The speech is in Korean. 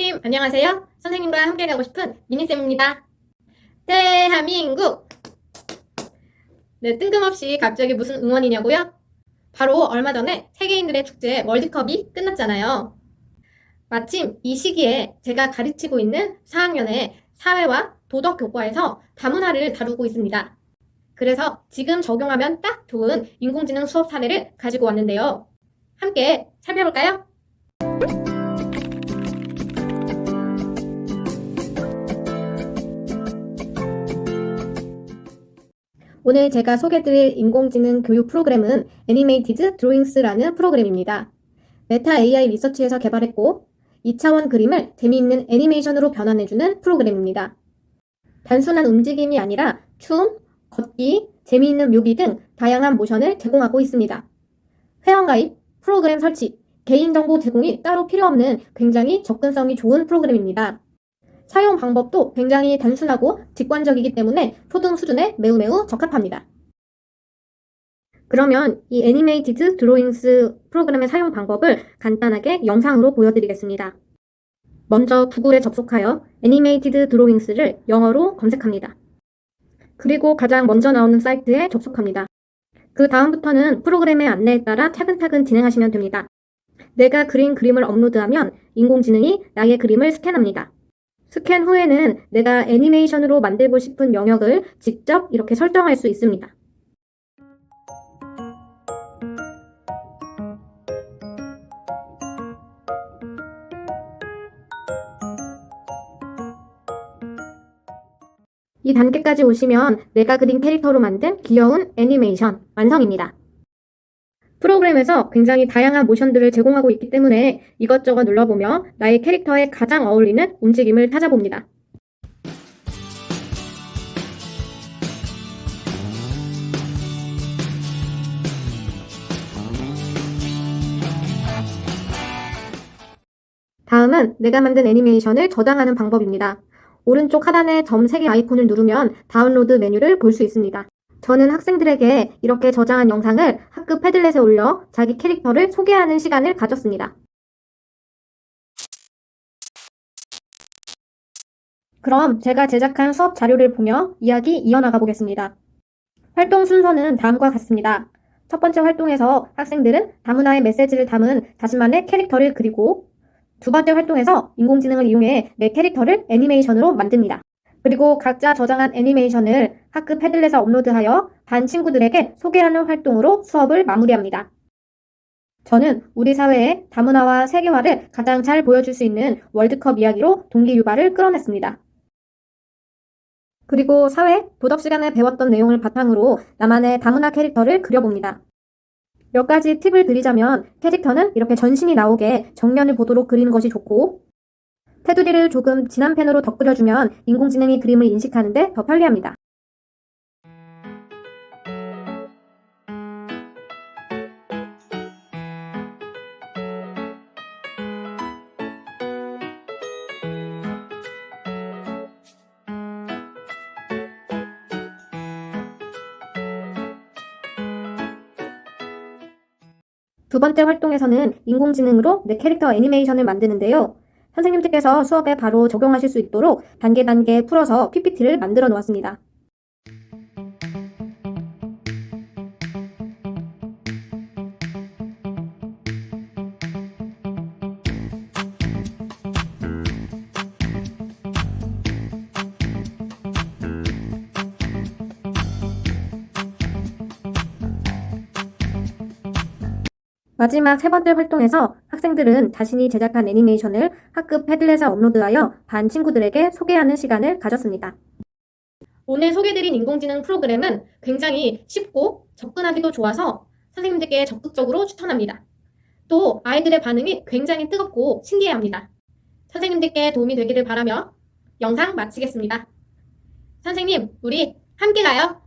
선생님, 안녕하세요. 선생님과 함께 가고 싶은 미니쌤입니다. 대한민국! 네, 뜬금없이 갑자기 무슨 응원이냐고요? 바로 얼마 전에 세계인들의 축제 월드컵이 끝났잖아요. 마침 이 시기에 제가 가르치고 있는 4학년의 사회와 도덕 교과에서 다문화를 다루고 있습니다. 그래서 지금 적용하면 딱 좋은 인공지능 수업 사례를 가지고 왔는데요. 함께 살펴볼까요? 오늘 제가 소개드릴 인공지능 교육 프로그램은 애니메이티드 드로잉스라는 프로그램입니다. 메타 AI 리서치에서 개발했고 2차원 그림을 재미있는 애니메이션으로 변환해주는 프로그램입니다. 단순한 움직임이 아니라 춤, 걷기, 재미있는 묘기 등 다양한 모션을 제공하고 있습니다. 회원가입, 프로그램 설치, 개인정보 제공이 따로 필요 없는 굉장히 접근성이 좋은 프로그램입니다. 사용 방법도 굉장히 단순하고 직관적이기 때문에 초등 수준에 매우 매우 적합합니다. 그러면 이 애니메이티드 드로잉스 프로그램의 사용 방법을 간단하게 영상으로 보여드리겠습니다. 먼저 구글에 접속하여 애니메이티드 드로잉스를 영어로 검색합니다. 그리고 가장 먼저 나오는 사이트에 접속합니다. 그 다음부터는 프로그램의 안내에 따라 차근차근 진행하시면 됩니다. 내가 그린 그림을 업로드하면 인공지능이 나의 그림을 스캔합니다. 스캔 후에는 내가 애니메이션으로 만들고 싶은 영역을 직접 이렇게 설정할 수 있습니다. 이 단계까지 오시면 내가 그린 캐릭터로 만든 귀여운 애니메이션 완성입니다. 프로그램에서 굉장히 다양한 모션들을 제공하고 있기 때문에 이것저것 눌러보며 나의 캐릭터에 가장 어울리는 움직임을 찾아봅니다. 다음은 내가 만든 애니메이션을 저장하는 방법입니다. 오른쪽 하단의 점 3개 아이콘을 누르면 다운로드 메뉴를 볼 수 있습니다. 저는 학생들에게 이렇게 저장한 영상을 학급 패들렛에 올려 자기 캐릭터를 소개하는 시간을 가졌습니다. 그럼 제가 제작한 수업 자료를 보며 이야기 이어나가 보겠습니다. 활동 순서는 다음과 같습니다. 첫 번째 활동에서 학생들은 다문화의 메시지를 담은 자신만의 캐릭터를 그리고 두 번째 활동에서 인공지능을 이용해 내 캐릭터를 애니메이션으로 만듭니다. 그리고 각자 저장한 애니메이션을 학급 패들렛에 업로드하여 반 친구들에게 소개하는 활동으로 수업을 마무리합니다. 저는 우리 사회의 다문화와 세계화를 가장 잘 보여줄 수 있는 월드컵 이야기로 동기 유발을 끌어냈습니다. 그리고 사회, 도덕 시간에 배웠던 내용을 바탕으로 나만의 다문화 캐릭터를 그려봅니다. 몇 가지 팁을 드리자면 캐릭터는 이렇게 전신이 나오게 정면을 보도록 그리는 것이 좋고 테두리를 조금 진한 펜으로 덧그려주면 인공지능이 그림을 인식하는데 더 편리합니다. 두 번째 활동에서는 인공지능으로 내 캐릭터 애니메이션을 만드는데요. 선생님들께서 수업에 바로 적용하실 수 있도록 단계 단계 풀어서 PPT를 만들어 놓았습니다. 마지막 세 번째 활동에서 학생들은 자신이 제작한 애니메이션을 학급 패들렛에 업로드하여 반 친구들에게 소개하는 시간을 가졌습니다. 오늘 소개드린 인공지능 프로그램은 굉장히 쉽고 접근하기도 좋아서 선생님들께 적극적으로 추천합니다. 또 아이들의 반응이 굉장히 뜨겁고 신기해합니다. 선생님들께 도움이 되기를 바라며 영상 마치겠습니다. 선생님, 우리 함께 가요.